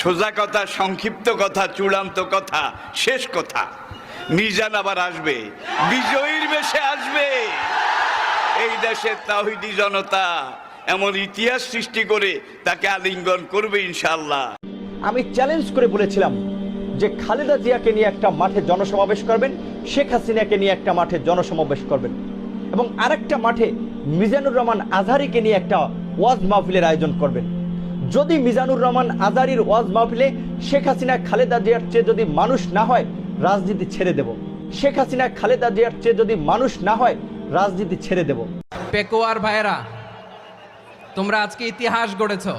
সোজা কথা, সংক্ষিপ্ত কথা, চূড়ান্ত কথা, শেষ কথা। মিজান আবার আসবে। বিজয়ীর বেশে আসবে। এই দেশের তাহিদি জনতা এমন ইতিহাস সৃষ্টি করে তাকে আলিঙ্গন করবে ইনশাল্লাহ আমি চ্যালেঞ্জ করে বলেছিলাম যে খালেদা জিয়াকে নিয়ে একটা মাঠে জনসমাবেশ করবেন, শেখ হাসিনাকে নিয়ে একটা মাঠে জনসমাবেশ করবেন। এবং আরেকটা মাঠে মিজানুর রহমান আজহারিকে নিয়ে একটা ওয়াজ মাহফিলের আয়োজন করবেন। যদি মিজানুর রহমান আজারির ওয়াজ মাহফিলে শেখ হাসিনা খালেদা জিয়ার চেয়ে যদি মানুষ না হয় রাজনীতি ছেড়ে দেব। শেখ হাসিনা খালেদা জিয়ার চেয়ে যদি মানুষ না হয় রাজনীতি ছেড়ে দেব। পেকোয়ার ভাইরা তোমরা আজকে ইতিহাস গড়েছো।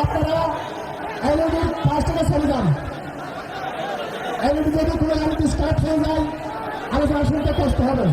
আপনারা এলইডির পাঁচ টাকা চলে যান। এলইডি যদি কোনো আইনটি স্টার্ট হয়ে যায়। আমাদের শুনতে কষ্ট হবে।